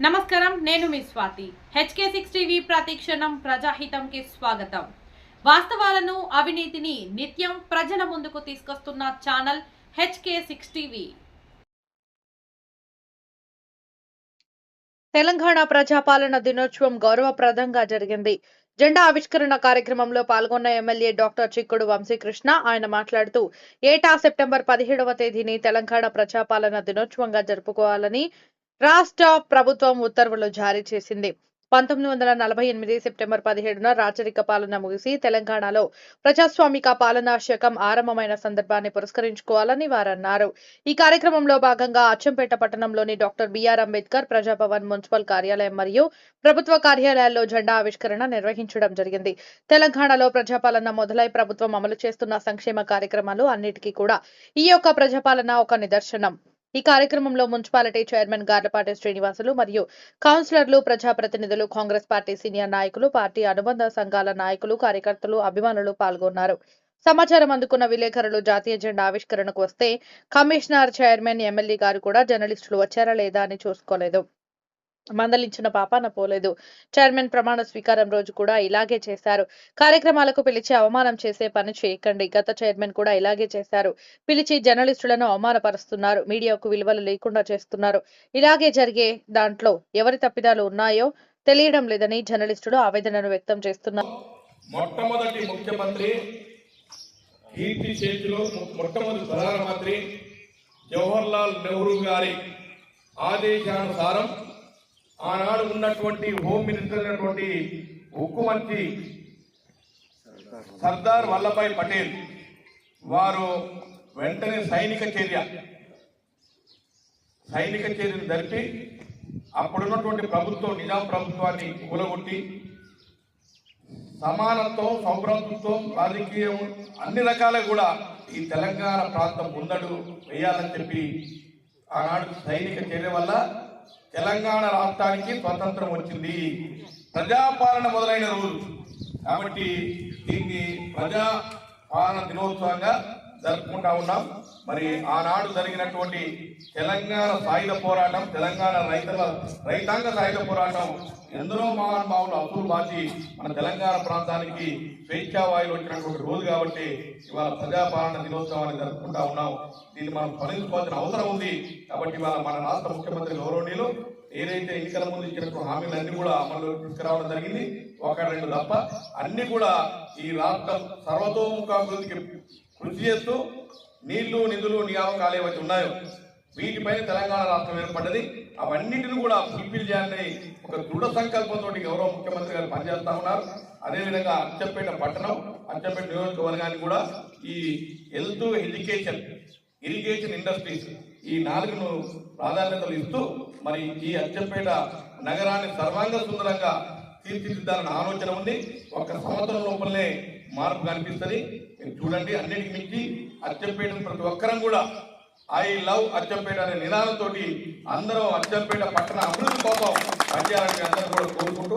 నమస్కారం నేను మీ స్వాతి. హెచ్కే సిక్స్ టీవీ ప్రతిక్షణం ప్రజాహితంకి స్వాగతం. వాస్తవాలను అవినీతిని నిత్యం ప్రజల ముందుకు తీసుకొస్తున్న channel HK six TV. Telangana ప్రజాపాలన దినోత్సవం గౌరవప్రదంగా జరిగింది. జెండా ఆవిష్కరణ కార్యక్రమంలో పాల్గొన్న ఎమ్మెల్యే డాక్టర్ చిక్కుడు వంశీకృష్ణ ఆయన మాట్లాడుతూ ఏటా సెప్టెంబర్ పదిహేడవ తేదీని తెలంగాణ ప్రజాపాలన దినోత్సవంగా జరుపుకోవాలని రాష్ట్ర ప్రభుత్వం ఉత్తర్వులు జారీ చేసింది. పంతొమ్మిది వందల నలభై ఎనిమిది సెప్టెంబర్ పదిహేడున రాచరిక పాలన ముగిసి తెలంగాణలో ప్రజాస్వామిక పాలనా శకం ఆరంభమైన సందర్భాన్ని పురస్కరించుకోవాలని వారన్నారు. ఈ కార్యక్రమంలో భాగంగా అచ్చంపేట పట్టణంలోని doctor BR Ambedkar Prajabhavan municipal కార్యాలయం మరియు ప్రభుత్వ కార్యాలయాల్లో జెండా ఆవిష్కరణ నిర్వహించడం జరిగింది. తెలంగాణలో ప్రజాపాలన మొదలై ప్రభుత్వం అమలు చేస్తున్న సంక్షేమ కార్యక్రమాలు అన్నిటికీ కూడా ఈ యొక్క ప్రజాపాలన ఒక నిదర్శనం. ఈ కార్యక్రమంలో మున్సిపాలిటీ చైర్మన్ గార్లపాటి శ్రీనివాసులు మరియు కౌన్సిలర్లు ప్రజాప్రతినిధులు కాంగ్రెస్ పార్టీ సీనియర్ నాయకులు పార్టీ అనుబంధ సంఘాల నాయకులు కార్యకర్తలు అభిమానులు పాల్గొన్నారు. సమాచారం అందుకున్న విలేకరులు జాతీయ జెండా ఆవిష్కరణకు వస్తే కమిషనర్ చైర్మన్ ఎమ్మెల్యే గారు కూడా జర్నలిస్టులు వచ్చారా లేదా అని చూసుకోలేదు. మందలించిన పాపాన పోలేదు. చైర్మన్ ప్రమాణ స్వీకారం రోజు కూడా ఇలాగే చేశారు. కార్యక్రమాలకు పిలిచి అవమానం చేసే పని చేయకండి. గత చైర్మన్ కూడా ఇలాగే చేశారు. పిలిచి జర్నలిస్టులను అవమానపరుస్తున్నారు. మీడియాకు విలువలు లేకుండా చేస్తున్నారు. ఇలాగే జరిగే దాంట్లో ఎవరి తప్పిదాలు ఉన్నాయో తెలియడం లేదని జర్నలిస్టులు ఆవేదనను వ్యక్తం చేస్తున్నారు. మొట్టమొదటి ముఖ్యమంత్రి కీర్తి చేతిలో మొట్టమొదటి ప్రధానమంత్రి జవహర్లాల్ నెహ్రూ గారి ఆదేశానుసారం ఆనాడు ఉన్నటువంటి హోమ్ మినిస్టర్ అయినటువంటి ఉక్కు మంత్రి సర్దార్ వల్లభాయ్ పటేల్ వారు వెంటనే సైనిక చర్య సైనిక చర్యను జరిపి అప్పుడున్నటువంటి ప్రభుత్వం నిజాం ప్రభుత్వాన్ని కూలగొట్టి సమానత్వం సౌభ్రాతృత్వం రాజకీయం అన్ని రకాల కూడా ఈ తెలంగాణ ప్రాంతం ముందడు వేయాలని చెప్పి ఆనాడు సైనిక చర్య వల్ల తెలంగాణ రాష్ట్రానికి స్వతంత్రం వచ్చింది. ప్రజాపాలన మొదలైన రోజు. కాబట్టి దీన్ని ప్రజా పాలన దినోత్సవంగా జరుపుకుంటా ఉన్నాం. మరి ఆనాడు జరిగినటువంటి తెలంగాణ సాయుధ పోరాటం తెలంగాణ రైతుల రైతాంగ సాయుధ పోరాటం ఎందరో మహానుభావులు అప్పులు బాచి మన తెలంగాణ ప్రాంతానికి స్వేచ్ఛావాయులు వచ్చినటువంటి రోజు కాబట్టి ఇవాళ ప్రజాపాలన దినోత్సవాన్ని జరుపుకుంటా ఉన్నాం. దీన్ని మనం ఫలించుకోవాల్సిన అవసరం ఉంది. కాబట్టి ఇవాళ మన రాష్ట్ర ముఖ్యమంత్రి గౌరవనీయులు ఏదైతే ఎన్నికల ముందు ఇచ్చినటువంటి హామీలన్నీ కూడా అమలు తీసుకురావడం జరిగింది. ఒక రెండు తప్ప అన్ని కూడా ఈ రాష్ట్రం సర్వతోముఖాభివృద్ధికి కృషి చేస్తూ నీళ్ళు నిధులు నియామకాలు ఏవైతే ఉన్నాయో వీటిపైన తెలంగాణ రాష్ట్రం ఏర్పడ్డది. అవన్నిటిని కూడా ఫుల్ఫిల్ చేయాలని ఒక దృఢ సంకల్పంతో గౌరవ ముఖ్యమంత్రి గారు పనిచేస్తా ఉన్నారు. అదేవిధంగా అచ్చంపేట పట్టణం అచ్చంపేట నియోజకవర్గానికి కూడా ఈ హెల్త్ ఎడ్యుకేషన్ ఇరిగేషన్ ఇండస్ట్రీస్ ఈ నాలుగును ప్రాధాన్యతలు ఇస్తూ మరి ఈ అచ్చంపేట నగరాన్ని సర్వాంగ సుందరంగా తీర్చిదిద్దాలన్న ఆలోచన ఉంది. ఒక సంవత్సరం లోపలనే మార్పు కనిపిస్తుంది. మీరు చూడండి అన్నిటికి మించి అచ్చంపేటను ప్రతి ఒక్కరం కూడా ఐ లవ్ అచ్చంపేట అనే నినాదంతో అందరం అచ్చంపేట పట్టణ అభివృద్ధి కోసం పనిచేయాలని అందరూ కూడా కోరుకుంటూ